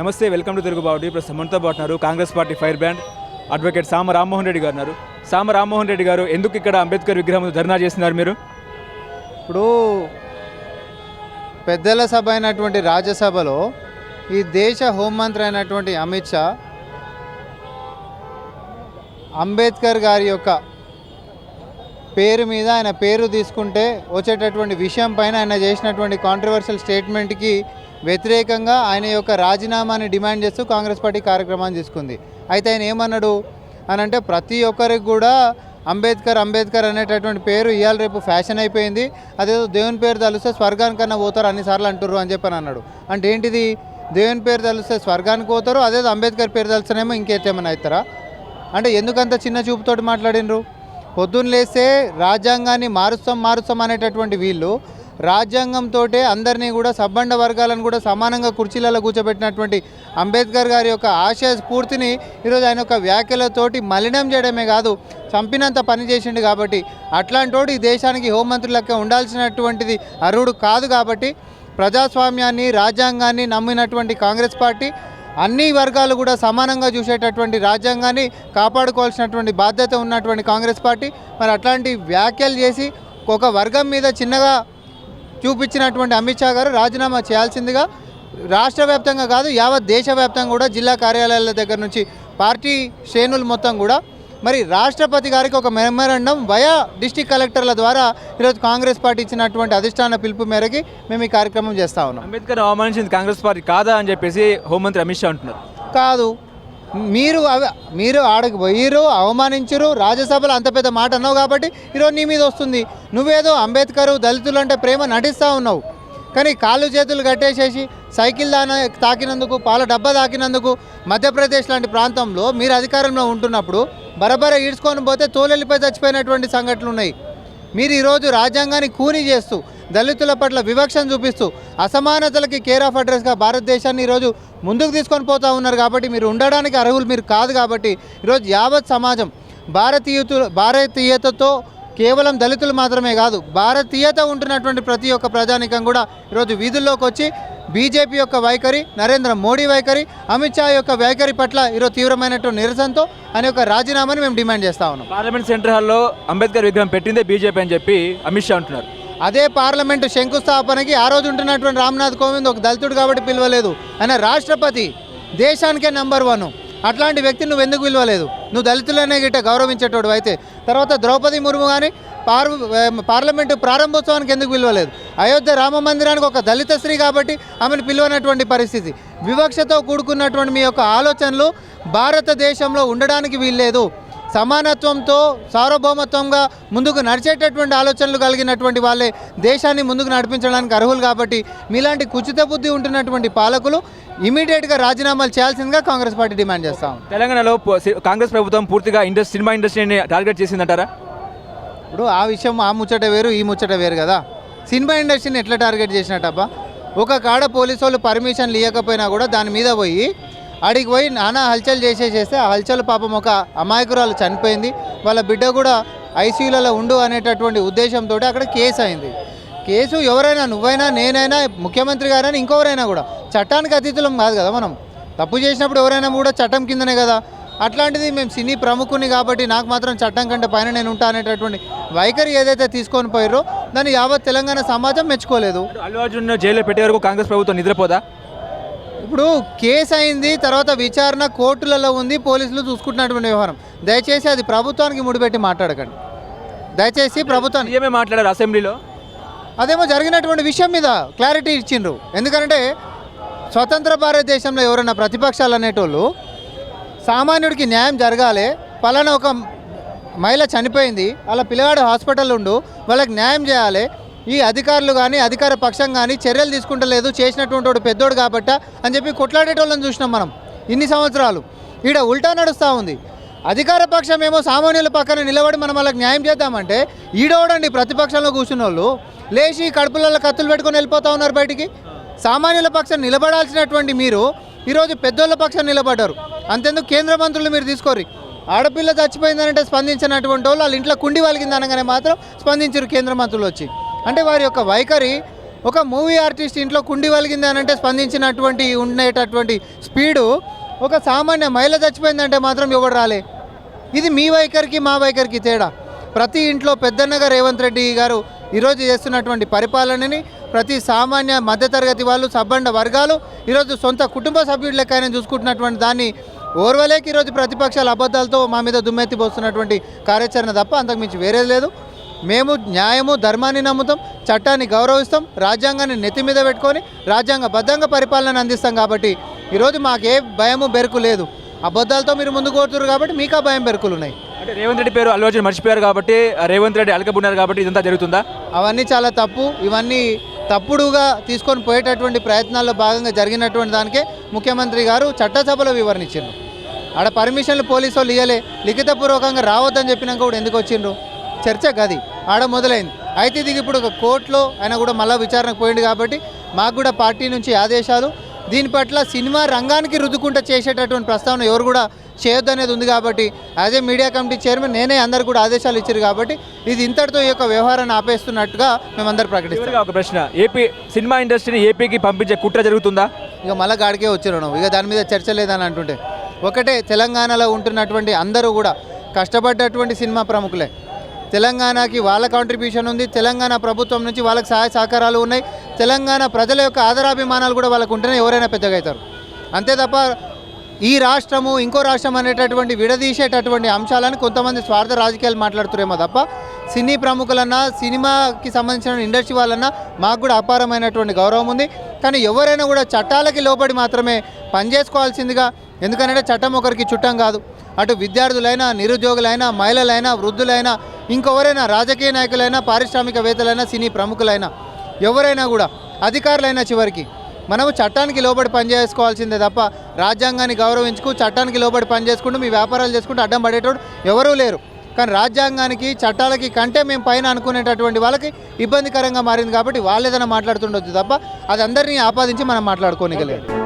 నమస్తే welcome to Telugu బావుడి ఇప్పుడు మనతో పాటున్నారు Congress party firebrand advocate Sama Rammohan Reddy గారు ఉన్నారు. సామ రామ్మోహన్ రెడ్డి గారు ఎందుకు ఇక్కడ అంబేద్కర్ విగ్రహం ధర్నా చేస్తున్నారు మీరు? ఇప్పుడు పెద్దల సభ అయినటువంటి రాజ్యసభలో ఈ దేశ హోంమంత్రి అయినటువంటి అమిత్ షా అంబేద్కర్ గారి యొక్క పేరు మీద ఆయన పేరు తీసుకుంటే వచ్చేటటువంటి విషయం పైన ఆయన చేసినటువంటి కాంట్రవర్షియల్ స్టేట్మెంట్కి వ్యతిరేకంగా ఆయన యొక్క రాజీనామాని డిమాండ్ చేస్తూ కాంగ్రెస్ పార్టీ కార్యక్రమాన్ని తీసుకుంది. అయితే ఆయన ఏమన్నాడు? అని అంటే ప్రతి ఒక్కరికి కూడా అంబేద్కర్ అంబేద్కర్ అనేటటువంటి పేరు ఇవాళ రేపు ఫ్యాషన్ అయిపోయింది. అదేదో దేవుని పేరు తలిస్తే స్వర్గానికన్నా పోతారు అన్నిసార్లు అంటుర్రు అని చెప్పని అన్నాడు. అంటే ఏంటిది? దేవుని పేరు తలిస్తే స్వర్గానికి పోతారు అదేదో అంబేద్కర్ పేరు తలిస్తేనేమో ఇంకేతేమైనా అవుతారా? అంటే ఎందుకంత చిన్న చూపుతోటి మాట్లాడినరు పొద్దున్న లేస్తే రాజ్యాంగాన్ని మారుస్తాం మారుస్తాం అనేటటువంటి వీళ్ళు రాజ్యాంగంతో అందరినీ కూడా సబ్బండ వర్గాలను కూడా సమానంగా కుర్చీలలో కూర్చోబెట్టినటువంటి అంబేద్కర్ గారి యొక్క ఆశయ స్ఫూర్తిని ఈరోజు ఆయన యొక్క వ్యాఖ్యలతోటి మలినం చేయడమే కాదు చంపినంత పని చేసిండు కాబట్టి అట్లాంటోడు ఈ దేశానికి హోంమంత్రి లెక్క ఉండాల్సినటువంటిది అర్హుడు కాదు కాబట్టి ప్రజాస్వామ్యాన్ని రాజ్యాంగాన్ని నమ్మినటువంటి కాంగ్రెస్ పార్టీ అన్ని వర్గాలు కూడా సమానంగా చూసేటటువంటి రాజ్యాంగాన్ని కాపాడుకోవాల్సినటువంటి బాధ్యత ఉన్నటువంటి కాంగ్రెస్ పార్టీ. మరి అట్లాంటి వ్యాఖ్యలు చేసి ఒక వర్గం మీద చిన్నగా చూపించినటువంటి అమిత్ షా గారు రాజీనామా చేయాల్సిందిగా రాష్ట్ర వ్యాప్తంగా కాదు యావత్ దేశవ్యాప్తంగా కూడా జిల్లా కార్యాలయాల దగ్గర నుంచి పార్టీ శ్రేణులు మొత్తం కూడా. మరి రాష్ట్రపతి గారికి ఒక మెమరాండం వయా డిస్టిక్ కలెక్టర్ల ద్వారా ఈరోజు కాంగ్రెస్ పార్టీ ఇచ్చినటువంటి అధిష్టాన పిలుపు మేరకి మేము ఈ కార్యక్రమం చేస్తా ఉన్నాం. అంబేద్కర్ అవమానించింది కాంగ్రెస్ పార్టీ కాదా అని చెప్పేసి హోంమంత్రి అమిత్ షా అంటున్నారు. కాదు. మీరు మీరు ఆడకు పోయిరు అవమానించరు రాజ్యసభలో అంత పెద్ద మాట అన్నావు కాబట్టి ఈరోజు నీ మీద వస్తుంది. నువ్వేదో అంబేద్కర్ దళితులు అంటే ప్రేమ నటిస్తూ ఉన్నావు. కానీ కాళ్ళు చేతులు కట్టేసేసి సైకిల్ దాన తాకినందుకు పాల డబ్బా తాకినందుకు మధ్యప్రదేశ్ లాంటి ప్రాంతంలో మీరు అధికారంలో ఉంటున్నప్పుడు బరబర ఈడ్చుకొని పోతే తోలెళ్ళిపోయి చచ్చిపోయినటువంటి సంఘటనలు ఉన్నాయి. మీరు ఈరోజు రాజ్యాంగాన్ని కూని చేస్తూ దళితుల పట్ల వివక్షను చూపిస్తూ అసమానతలకి కేర్ ఆఫ్ అడ్రస్గా భారతదేశాన్ని ఈరోజు ముందుకు తీసుకొని పోతా ఉన్నారు కాబట్టి మీరు ఉండడానికి అర్హులు మీరు కాదు కాబట్టి ఈరోజు యావత్ సమాజం భారతీయత భారతీయతతో కేవలం దళితులు మాత్రమే కాదు భారతీయత ఉంటున్నటువంటి ప్రతి ఒక్క ప్రజానికం కూడా ఈరోజు వీధుల్లోకి వచ్చి బీజేపీ యొక్క వైఖరి నరేంద్ర మోడీ వైఖరి అమిత్ షా యొక్క వైఖరి పట్ల ఈరోజు తీవ్రమైనటువంటి నిరసనతో ఆయన యొక్క రాజీనామాని మేము డిమాండ్ చేస్తా ఉన్నాం. పార్లమెంట్ సెంటర్ హాల్లో అంబేద్కర్ విగ్రహం పెట్టిందే బీజేపీ అని చెప్పి అమిత్ షా అంటున్నారు. అదే పార్లమెంటు శంకుస్థాపనకి ఆ రోజు ఉంటున్నటువంటి రామ్నాథ్ కోవింద్ ఒక దళితుడు కాబట్టి పిలవలేదు. ఆయన రాష్ట్రపతి దేశానికే నంబర్ వన్. అట్లాంటి వ్యక్తి నువ్వు ఎందుకు పిలవలేదు? నువ్వు దళితులనే గిట్ట గౌరవించేటోడు అయితే. తర్వాత ద్రౌపది ముర్ము కానీ పార్ పార్లమెంటు ప్రారంభోత్సవానికి ఎందుకు పిలవలేదు? అయోధ్య రామ మందిరానికి ఒక దళిత స్త్రీ కాబట్టి ఆమెను పిలవనటువంటి పరిస్థితి. వివక్షతో కూడుకున్నటువంటి మీ యొక్క ఆలోచనలు భారతదేశంలో ఉండడానికి వీల్లేదు. సమానత్వంతో సార్వభౌమత్వంగా ముందుకు నడిచేటటువంటి ఆలోచనలు కలిగినటువంటి వాళ్ళే దేశాన్ని ముందుకు నడిపించడానికి అర్హులు కాబట్టి మీలాంటి కుచిత బుద్ధి ఉంటున్నటువంటి పాలకులు ఇమీడియట్గా రాజీనామాలు చేయాల్సిందిగా కాంగ్రెస్ పార్టీ డిమాండ్ చేస్తాం తెలంగాణలో కాంగ్రెస్ ప్రభుత్వం పూర్తిగా ఇండస్ట్రీ సినిమా ఇండస్ట్రీని టార్గెట్ చేసిందంటారా? ఇప్పుడు ఆ విషయం ఆ ముచ్చట వేరు ఈ ముచ్చట వేరు కదా. సినిమా ఇండస్ట్రీని ఎట్లా టార్గెట్ చేసినట్టబ్బా? ఒక కాడ పోలీసు వాళ్ళు పర్మిషన్లు ఇవ్వకపోయినా కూడా దాని మీద పోయి అడిగి పోయి నానా హల్చల్ చేసేసేస్తే ఆ హల్చల్ పాపం ఒక అమాయకురాలు చనిపోయింది. వాళ్ళ బిడ్డ కూడా ఐసీయూలలో ఉండు అనేటటువంటి ఉద్దేశంతో అక్కడ కేసు అయింది. కేసు ఎవరైనా నువ్వైనా నేనైనా ముఖ్యమంత్రి గారైనా ఇంకెవరైనా కూడా చట్టానికి అతిథులం కాదు కదా మనం. తప్పు చేసినప్పుడు ఎవరైనా కూడా చట్టం కిందనే కదా. అట్లాంటిది మేము సినీ ప్రముఖుని కాబట్టి నాకు మాత్రం చట్టం కంటే పైన నేను ఉంటా అనేటటువంటి వైఖరి ఏదైతే తీసుకొని పోయారో దాన్ని యావత్ తెలంగాణ సమాజం మెచ్చుకోలేదు. అల్లు అర్జున్ జైల్లో పెట్టే వరకు కాంగ్రెస్ ప్రభుత్వం నిద్రపోదా? ఇప్పుడు కేసు అయింది తర్వాత విచారణ కోర్టులలో ఉంది పోలీసులు చూసుకుంటున్నటువంటి వ్యవహారం. దయచేసి అది ప్రభుత్వానికి ముడిపెట్టి మాట్లాడకండి. దయచేసి ప్రభుత్వానికి సీఎమే మాట్లాడారు అసెంబ్లీలో? అదేమో జరిగినటువంటి విషయం మీద క్లారిటీ ఇచ్చిండ్రు. ఎందుకంటే స్వతంత్ర భారతదేశంలో ఎవరైనా ప్రతిపక్షాలు అనేటోళ్ళు సామాన్యుడికి న్యాయం జరగాలి పలానా ఒక మహిళ చనిపోయింది అలా పిల్లగాడు హాస్పిటల్ ఉండు వాళ్ళకి న్యాయం చేయాలి ఈ అధికారులు కానీ అధికార పక్షం కానీ చర్యలు తీసుకుంటలేదు చేసినటువంటి వాడు పెద్దోడు కాబట్ట అని చెప్పి కొట్లాడేటోళ్ళని చూసినాం మనం ఇన్ని సంవత్సరాలు. ఈడ ఉల్టా నడుస్తూ ఉంది. అధికార పక్షం ఏమో సామాన్యుల పక్కన నిలబడి మనం వాళ్ళకి న్యాయం చేద్దామంటే ఈడోడండి ప్రతిపక్షంలో కూర్చున్న వాళ్ళు లేచి కడుపులలో కత్తులు పెట్టుకొని వెళ్ళిపోతా ఉన్నారు బయటికి. సామాన్యుల పక్షం నిలబడాల్సినటువంటి మీరు ఈరోజు పెద్దోళ్ళ పక్షం నిలబడ్డారు. అంతెందుకు కేంద్ర మంత్రులు మీరు తీసుకోరు ఆడపిల్ల చచ్చిపోయిందనంటే స్పందించినటువంటి వాళ్ళు వాళ్ళ ఇంట్లో కుండి వలిగింది అనగానే మాత్రం స్పందించారు కేంద్ర మంత్రులు వచ్చి. అంటే వారి యొక్క వైఖరి ఒక మూవీ ఆర్టిస్ట్ ఇంట్లో కుండి వలిగింది అని అంటే స్పందించినటువంటి ఉండేటటువంటి స్పీడు ఒక సామాన్య మహిళ చచ్చిపోయిందంటే మాత్రం ఎవడు రాలే. ఇది మీ వైఖరికి మా వైఖరికి తేడా. ప్రతి ఇంట్లో పెద్దన్నగా రేవంత్ రెడ్డి గారు ఈరోజు చేస్తున్నటువంటి పరిపాలనని ప్రతి సామాన్య మధ్యతరగతి వాళ్ళు సబ్బండ వర్గాలు ఈరోజు సొంత కుటుంబ సభ్యుల లెక్క ఆయన చూసుకుంటున్నటువంటి దాన్ని ఓర్వలేక ఈరోజు ప్రతిపక్షాల అబద్ధాలతో మా మీద దుమ్మెత్తిపోస్తున్నటువంటి కార్యాచరణ తప్ప అంతకుమించి వేరేది లేదు. మేము న్యాయము ధర్మాన్ని నమ్ముతాం చట్టాన్ని గౌరవిస్తాం రాజ్యాంగాన్ని నెత్తి మీద పెట్టుకొని రాజ్యాంగబద్ధంగా పరిపాలన అందిస్తాం కాబట్టి ఈరోజు మాకే భయము బెరుకు లేదు. అబద్ధాలతో మీరు ముందుకు పోతున్నారు కాబట్టి మీకు ఆ భయం బెరుకులు ఉన్నాయి. అంటే రేవంత్ రెడ్డి పేరు అల్లు అర్జున్ మర్చిపోయారు కాబట్టి రేవంత్ రెడ్డి అలకబున్నారు కాబట్టి ఇదంతా జరుగుతుందా? అవన్నీ చాలా తప్పు. ఇవన్నీ తప్పుడుగా తీసుకొని పోయేటటువంటి ప్రయత్నాల్లో భాగంగా జరిగినటువంటి దానికే ముఖ్యమంత్రి గారు చట్టసభలో వివరణ ఇచ్చిండ్రు ఆడ పర్మిషన్లు పోలీసు వాళ్ళు ఇవ్వలే లిఖితపూర్వకంగా రావద్దని చెప్పినాక కూడా ఎందుకు వచ్చిండ్రు? చర్చ గది. ఆడ మొదలైంది. అయితే ఇది ఇప్పుడు ఒక కోర్టులో ఆయన కూడా మళ్ళీ విచారణకు పోయింది కాబట్టి మాకు కూడా పార్టీ నుంచి ఆదేశాలు. దీని పట్ల సినిమా రంగానికి రుద్దుకుంటూ చేసేటటువంటి ప్రస్తావన ఎవరు కూడా చేయొద్దు అనేది ఉంది కాబట్టి as a media committee chairman నేనే అందరు కూడా ఆదేశాలు ఇచ్చారు కాబట్టి ఇది ఇంతటితో ఈ యొక్క వ్యవహారాన్ని ఆపేస్తున్నట్టుగా మేమందరం ప్రకటిస్తాం. ఒక ప్రశ్న. ఏపీ సినిమా ఇండస్ట్రీని ఏపీకి పంపించే కుట్ర జరుగుతుందా? ఇక మళ్ళీ గాడికే వచ్చారు నువ్వు ఇక దాని మీద చర్చ లేదని అంటుంటే ఒకటే తెలంగాణలో ఉంటున్నటువంటి అందరూ కూడా కష్టపడ్డటువంటి సినిమా ప్రముఖులే. తెలంగాణకి వాళ్ళ కాంట్రిబ్యూషన్ ఉంది. తెలంగాణ ప్రభుత్వం నుంచి వాళ్ళకి సహాయ సహకారాలు ఉన్నాయి. తెలంగాణ ప్రజల యొక్క ఆదరాభిమానాలు కూడా వాళ్ళకు ఉంటేనే ఎవరైనా పెద్దగా అవుతారు. అంతే తప్ప ఈ రాష్ట్రము ఇంకో రాష్ట్రం అనేటటువంటి విడదీసేటటువంటి అంశాలను కొంతమంది స్వార్థ రాజకీయాలు మాట్లాడుతురేమో తప్ప సినీ ప్రముఖులన్నా సినిమాకి సంబంధించిన ఇండస్ట్రీ వాళ్ళన్నా మాకు కూడా అపారమైనటువంటి గౌరవం ఉంది. కానీ ఎవరైనా కూడా చట్టాలకి లోబడి మాత్రమే పనిచేసుకోవాల్సిందిగా ఎందుకంటే చట్టం ఒకరికి చుట్టం కాదు. అటు విద్యార్థులైనా నిరుద్యోగులైనా మహిళలైనా వృద్ధులైనా ఇంకెవరైనా రాజకీయ నాయకులైనా పారిశ్రామికవేత్తలైనా సినీ ప్రముఖులైనా ఎవరైనా కూడా అధికారులైనా చివరికి మనము చట్టానికి లోబడి పనిచేసుకోవాల్సిందే తప్ప రాజ్యాంగాన్ని గౌరవించుకు చట్టానికి లోబడి పనిచేసుకుంటూ మీ వ్యాపారాలు చేసుకుంటూ అడ్డం పడేటోడు ఎవరూ లేరు. కానీ రాజ్యాంగానికి చట్టాలకి కంటే మేము పైన అనుకునేటటువంటి వాళ్ళకి ఇబ్బందికరంగా మారింది కాబట్టి వాళ్ళు ఏదైనా మాట్లాడుతుండొచ్చు తప్ప అది అందరినీ ఆపాదించి మనం మాట్లాడుకోనికలేదు.